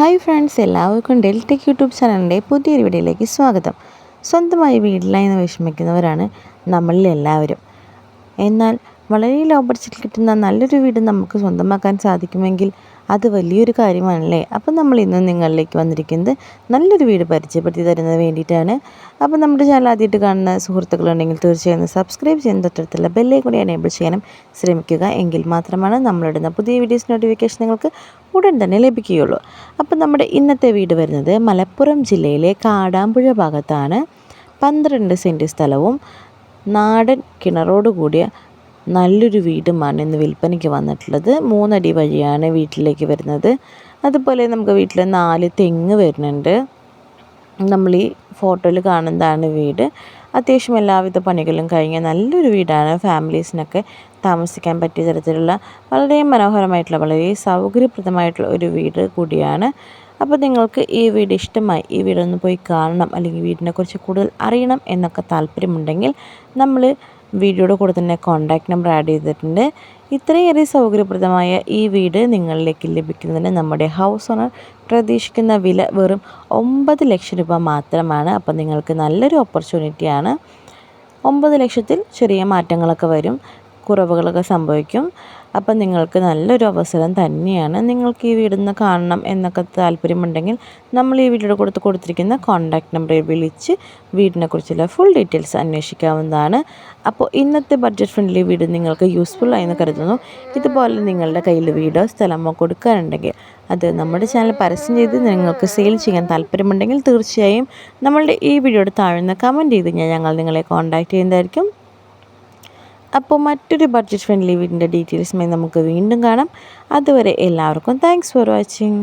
Hi friends എല്ലാവർക്കും Deltech YouTube ചാനലിന്റെ പുതിയൊരു വീഡിയോയിലേക്ക് സ്വാഗതം. സ്വന്തമായി വീട്ടിലായി വിഷമിക്കുന്നവരാണ് നമ്മളിൽ എല്ലാവരും. എന്നാൽ വളരെ ലോ ബഡ്ജറ്റിൽ കിട്ടുന്ന നല്ലൊരു വീട് നമുക്ക് സ്വന്തമാക്കാൻ സാധിക്കുമെങ്കിൽ അത് വലിയൊരു കാര്യമാണല്ലേ? അപ്പം നമ്മൾ ഇന്ന് നിങ്ങളിലേക്ക് വന്നിരിക്കുന്നത് നല്ലൊരു വീട് പരിചയപ്പെടുത്തി തരുന്നത് വേണ്ടിയിട്ടാണ്. അപ്പം നമ്മുടെ ചാനൽ ആദ്യമായിട്ട് കാണുന്ന സുഹൃത്തുക്കളുണ്ടെങ്കിൽ തീർച്ചയായും സബ്സ്ക്രൈബ് ചെയ്യുന്ന തൊട്ടടുത്തുള്ള ബെല്ലേ കൂടി എനേബിൾ ചെയ്യാനും ശ്രമിക്കുക. എങ്കിൽ മാത്രമാണ് നമ്മളിടുന്ന പുതിയ വീഡിയോസ് നോട്ടിഫിക്കേഷൻ നിങ്ങൾക്ക് ഉടൻ തന്നെ ലഭിക്കുകയുള്ളൂ. അപ്പം നമ്മുടെ ഇന്നത്തെ വീട് വരുന്നത് മലപ്പുറം ജില്ലയിലെ കാടാമ്പുഴ ഭാഗത്താണ്. പന്ത്രണ്ട് സെന്റ് സ്ഥലവും നാടൻ കിണറോട് കൂടിയ നല്ലൊരു വീടുമാണ് ഇന്ന് വിൽപ്പനയ്ക്ക് വന്നിട്ടുള്ളത്. മൂന്നടി വഴിയാണ് വീട്ടിലേക്ക് വരുന്നത്. അതുപോലെ നമുക്ക് വീട്ടിൽ നാല് തെങ്ങ് വരുന്നുണ്ട്. നമ്മൾ ഈ ഫോട്ടോയിൽ കാണുന്നതാണ് വീട്. അത്യാവശ്യം എല്ലാവിധ പണികളും കഴിഞ്ഞ നല്ലൊരു വീടാണ്. ഫാമിലീസിനൊക്കെ താമസിക്കാൻ പറ്റിയ തരത്തിലുള്ള വളരെ മനോഹരമായിട്ടുള്ള വളരെ സൗകര്യപ്രദമായിട്ടുള്ള ഒരു വീട് കൂടിയാണ്. അപ്പോൾ നിങ്ങൾക്ക് ഈ വീട് ഇഷ്ടമായി ഈ വീടൊന്ന് പോയി കാണണം അല്ലെങ്കിൽ വീടിനെക്കുറിച്ച് കൂടുതൽ അറിയണം എന്നൊക്കെ താല്പര്യമുണ്ടെങ്കിൽ നമ്മൾ വീഡിയോയുടെ കൂടെ തന്നെ കോൺടാക്റ്റ് നമ്പർ ആഡ് ചെയ്തിട്ടുണ്ട്. ഇത്രയേറെ സൗകര്യപ്രദമായ ഈ വീട് നിങ്ങളിലേക്ക് ലഭിക്കുന്നതിന് നമ്മുടെ ഹൗസ് ഓണർ പ്രതീക്ഷിക്കുന്ന വില വെറും ഒമ്പത് ലക്ഷം രൂപ മാത്രമാണ്. അപ്പോൾ നിങ്ങൾക്ക് നല്ലൊരു ഓപ്പർച്യൂണിറ്റിയാണ് ഒമ്പത് ലക്ഷത്തിൽ ചെറിയ മാറ്റങ്ങളൊക്കെ വരും. കുറവുകളൊക്കെ സംഭവിക്കും. അപ്പം നിങ്ങൾക്ക് നല്ലൊരു അവസരം തന്നെയാണ് നിങ്ങൾക്ക് ഈ വീടിന്ന് കാണണം എന്നൊക്കെ താല്പര്യമുണ്ടെങ്കിൽ നമ്മൾ ഈ വീഡിയോയുടെ കൊടുത്ത് കൊടുത്തിരിക്കുന്ന കോൺടാക്റ്റ് നമ്പറിൽ വിളിച്ച് വീടിനെക്കുറിച്ചുള്ള ഫുൾ ഡീറ്റെയിൽസ് അന്വേഷിക്കാവുന്നതാണ്. അപ്പോൾ ഇന്നത്തെ ബഡ്ജറ്റ് ഫ്രണ്ട്ലി വീട് നിങ്ങൾക്ക് യൂസ്ഫുൾ ആയെന്ന് കരുതുന്നു. ഇതുപോലെ നിങ്ങളുടെ കയ്യിൽ വീടോ സ്ഥലമോ കൊടുക്കാനുണ്ടെങ്കിൽ അത് നമ്മുടെ ചാനൽ പരസ്യം ചെയ്ത് നിങ്ങൾക്ക് സെയിൽ ചെയ്യാൻ താല്പര്യമുണ്ടെങ്കിൽ തീർച്ചയായും നമ്മളുടെ ഈ വീഡിയോയുടെ താഴ്ന്ന കമന്റ് ചെയ്ത് ഞാൻ ഞങ്ങൾ നിങ്ങളെ കോൺടാക്റ്റ് ചെയ്യുന്നതായിരിക്കും. അപ്പോൾ മറ്റൊരു ബഡ്ജറ്റ് ഫ്രണ്ട്ലി വീടിന്റെ ഡീറ്റെയിൽസുമായി നമുക്ക് വീണ്ടും കാണാം. അതുവരെ എല്ലാവർക്കും താങ്ക്സ് ഫോർ വാച്ചിങ്